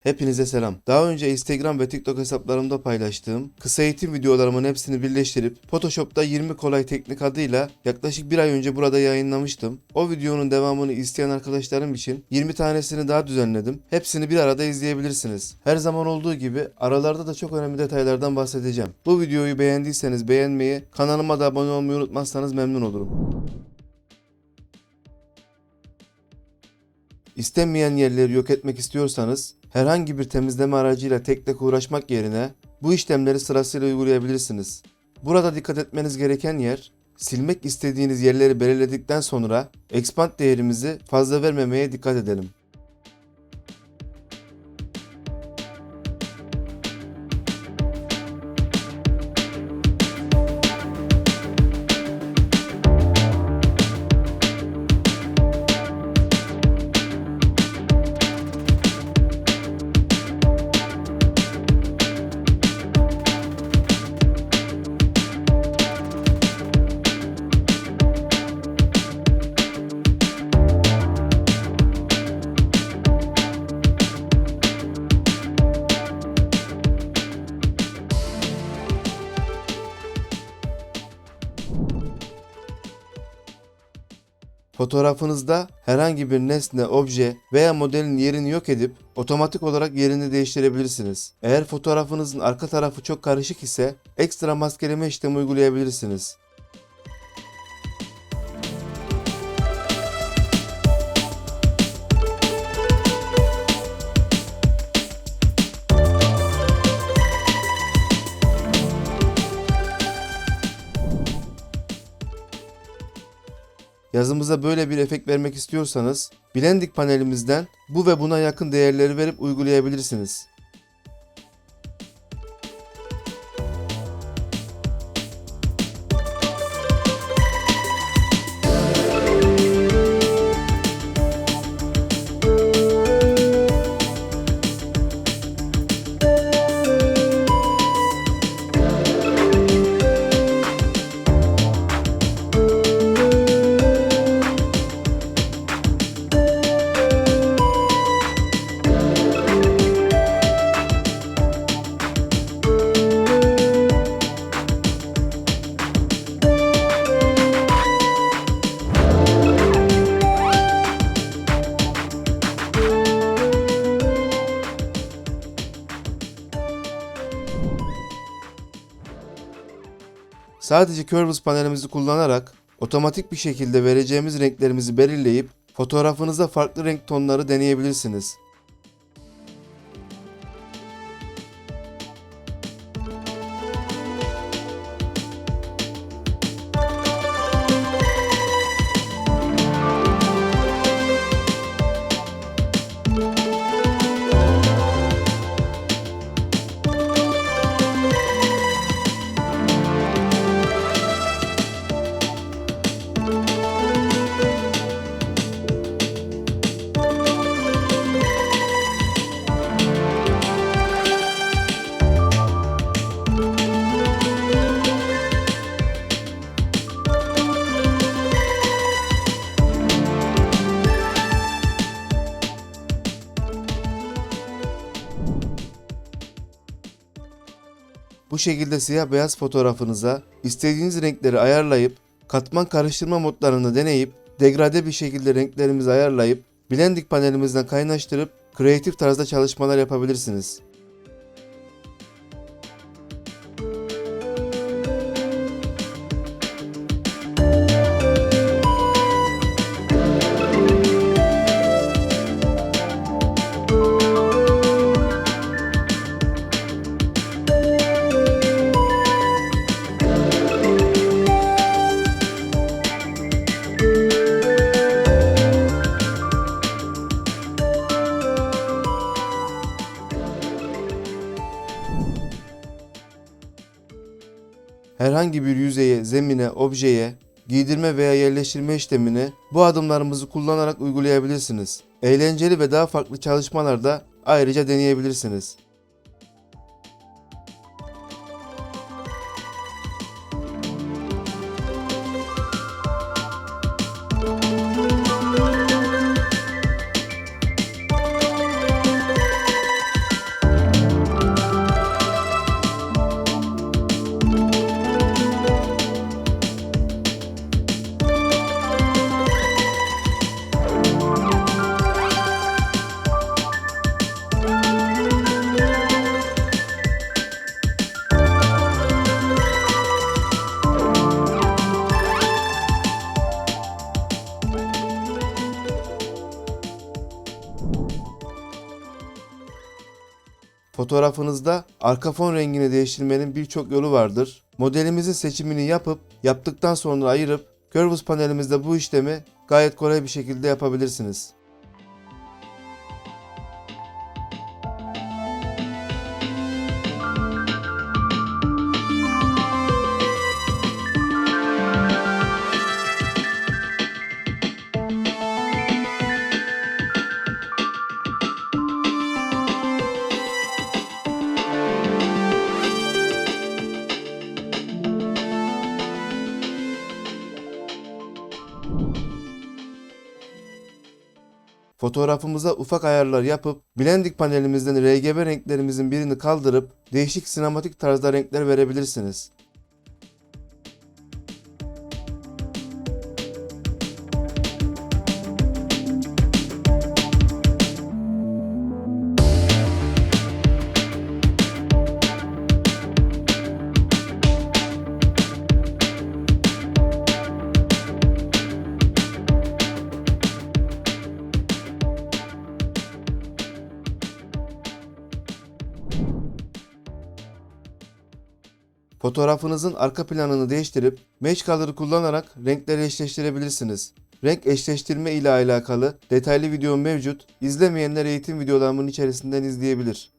Hepinize selam. Daha önce Instagram ve TikTok hesaplarımda paylaştığım kısa eğitim videolarımın hepsini birleştirip Photoshop'ta 20 kolay teknik adıyla yaklaşık bir ay önce burada yayınlamıştım. O videonun devamını isteyen arkadaşlarım için 20 tanesini daha düzenledim. Hepsini bir arada izleyebilirsiniz. Her zaman olduğu gibi aralarda da çok önemli detaylardan bahsedeceğim. Bu videoyu beğendiyseniz beğenmeyi, kanalıma da abone olmayı unutmazsanız memnun olurum. İstenmeyen yerleri yok etmek istiyorsanız herhangi bir temizleme aracıyla tek tek uğraşmak yerine bu işlemleri sırasıyla uygulayabilirsiniz. Burada dikkat etmeniz gereken yer silmek istediğiniz yerleri belirledikten sonra expand değerimizi fazla vermemeye dikkat edelim. Fotoğrafınızda herhangi bir nesne, obje veya modelin yerini yok edip otomatik olarak yerini değiştirebilirsiniz. Eğer fotoğrafınızın arka tarafı çok karışık ise ekstra maskeleme işlemi uygulayabilirsiniz. Yazımıza böyle bir efekt vermek istiyorsanız Blendik panelimizden bu ve buna yakın değerleri verip uygulayabilirsiniz. Sadece Curves panelimizi kullanarak otomatik bir şekilde vereceğimiz renklerimizi belirleyip fotoğrafınızda farklı renk tonları deneyebilirsiniz. Şekilde siyah beyaz fotoğrafınıza istediğiniz renkleri ayarlayıp katman karıştırma modlarını deneyip degrade bir şekilde renklerimizi ayarlayıp Blendik panelimizden kaynaştırıp kreatif tarzda çalışmalar yapabilirsiniz. Herhangi bir yüzeye, zemine, objeye giydirme veya yerleştirme işlemini bu adımlarımızı kullanarak uygulayabilirsiniz. Eğlenceli ve daha farklı çalışmalarda ayrıca deneyebilirsiniz. Fotoğrafınızda arka fon rengini değiştirmenin birçok yolu vardır. Modelimizin seçimini yapıp yaptıktan sonra ayırıp Curves panelimizde bu işlemi gayet kolay bir şekilde yapabilirsiniz. Fotoğrafımıza ufak ayarlar yapıp Blending panelimizden RGB renklerimizin birini kaldırıp değişik sinematik tarzda renkler verebilirsiniz. Fotoğrafınızın arka planını değiştirip Match Color'ı kullanarak renkleri eşleştirebilirsiniz. Renk eşleştirme ile alakalı detaylı video mevcut. İzlemeyenler eğitim videolarımın içerisinden izleyebilir.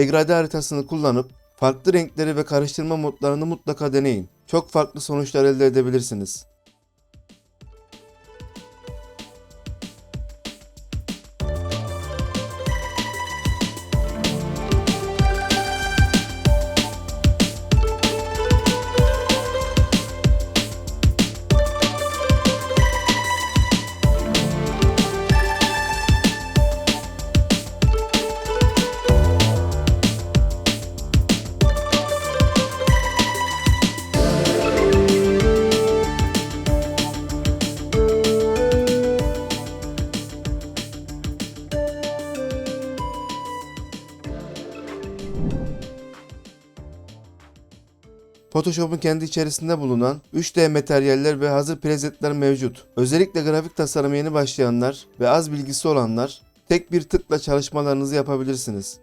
Degrade haritasını kullanıp farklı renkleri ve karıştırma modlarını mutlaka deneyin. Çok farklı sonuçlar elde edebilirsiniz. Photoshop'un kendi içerisinde bulunan 3D materyaller ve hazır presetler mevcut. Özellikle grafik tasarıma yeni başlayanlar ve az bilgisi olanlar tek bir tıkla çalışmalarınızı yapabilirsiniz.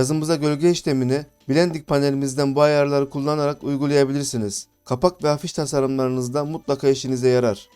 Yazımıza gölge işlemini Blending panelimizden bu ayarları kullanarak uygulayabilirsiniz. Kapak ve afiş tasarımlarınızda mutlaka işinize yarar.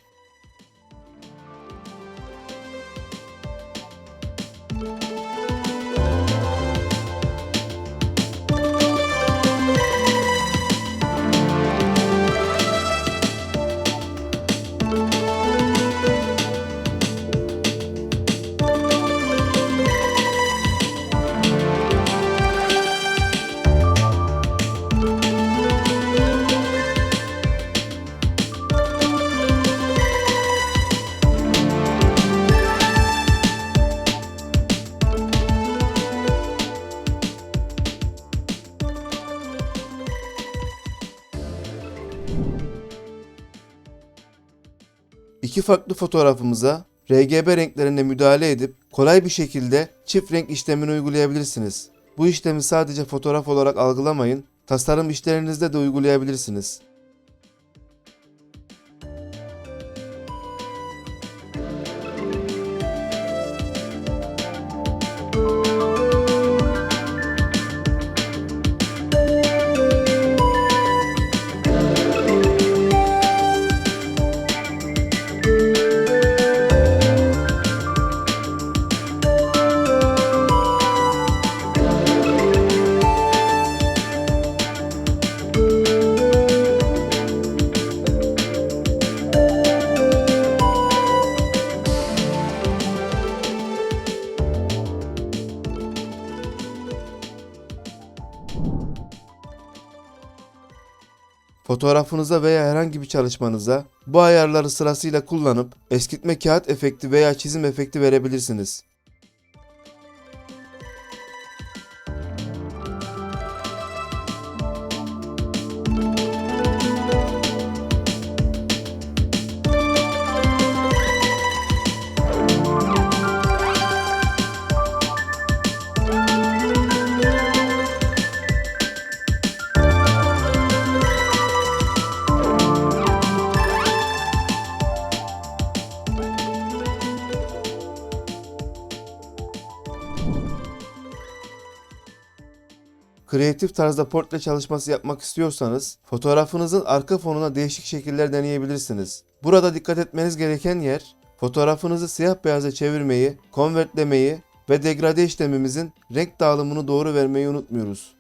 İki farklı fotoğrafımıza RGB renklerine müdahale edip kolay bir şekilde çift renk işlemini uygulayabilirsiniz. Bu işlemi sadece fotoğraf olarak algılamayın, tasarım işlerinizde de uygulayabilirsiniz. Fotoğrafınıza veya herhangi bir çalışmanıza bu ayarları sırasıyla kullanıp eskitme kağıt efekti veya çizim efekti verebilirsiniz. Kreatif tarzda portre çalışması yapmak istiyorsanız fotoğrafınızın arka fonuna değişik şekiller deneyebilirsiniz. Burada dikkat etmeniz gereken yer fotoğrafınızı siyah beyaza çevirmeyi, konvertlemeyi ve degrade işlemimizin renk dağılımını doğru vermeyi unutmuyoruz.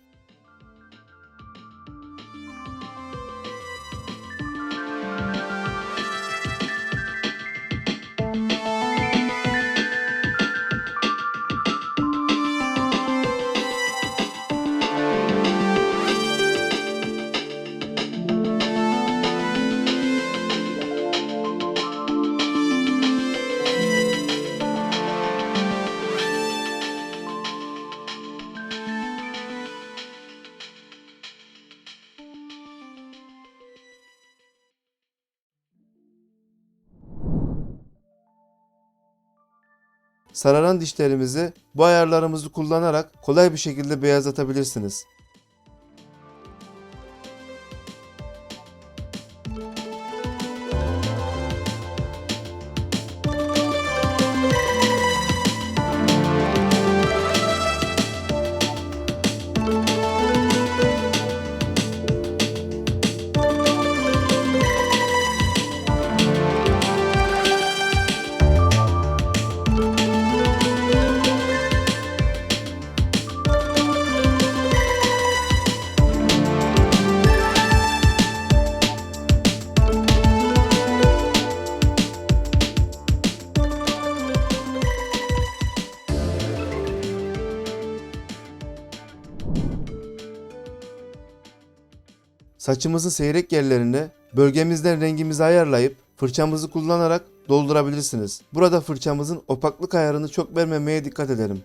Sararan dişlerimizi bu ayarlarımızı kullanarak kolay bir şekilde beyazlatabilirsiniz. Saçımızın seyrek yerlerine bölgemizden rengimizi ayarlayıp fırçamızı kullanarak doldurabilirsiniz. Burada fırçamızın opaklık ayarını çok vermemeye dikkat edelim.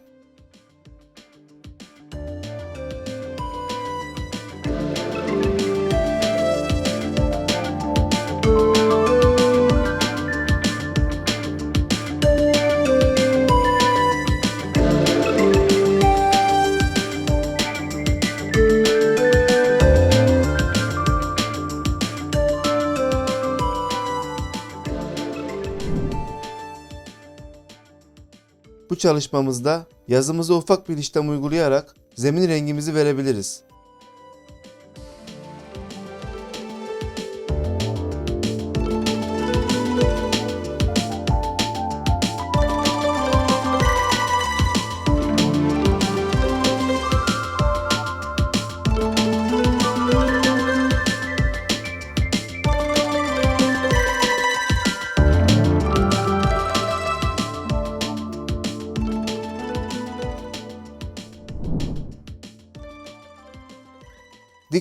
Bu çalışmamızda yazımıza ufak bir işlem uygulayarak zemin rengimizi verebiliriz.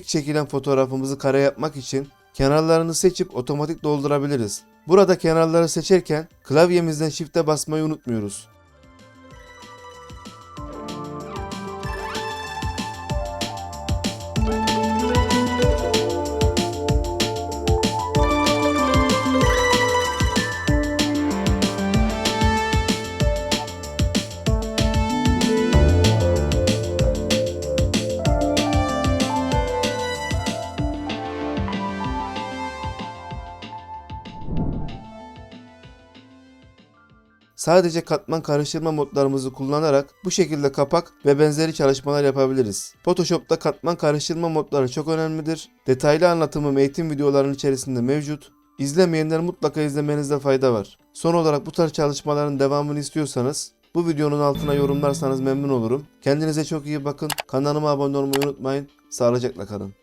Çekilen fotoğrafımızı kare yapmak için kenarlarını seçip otomatik doldurabiliriz. Burada kenarları seçerken klavyemizden shift'e basmayı unutmuyoruz. Sadece katman karıştırma modlarımızı kullanarak bu şekilde kapak ve benzeri çalışmalar yapabiliriz. Photoshop'ta katman karıştırma modları çok önemlidir. Detaylı anlatımım eğitim videolarının içerisinde mevcut. İzlemeyenler mutlaka izlemenizde fayda var. Son olarak bu tarz çalışmaların devamını istiyorsanız bu videonun altına yorumlarsanız memnun olurum. Kendinize çok iyi bakın. Kanalıma abone olmayı unutmayın. Sağlıcakla kalın.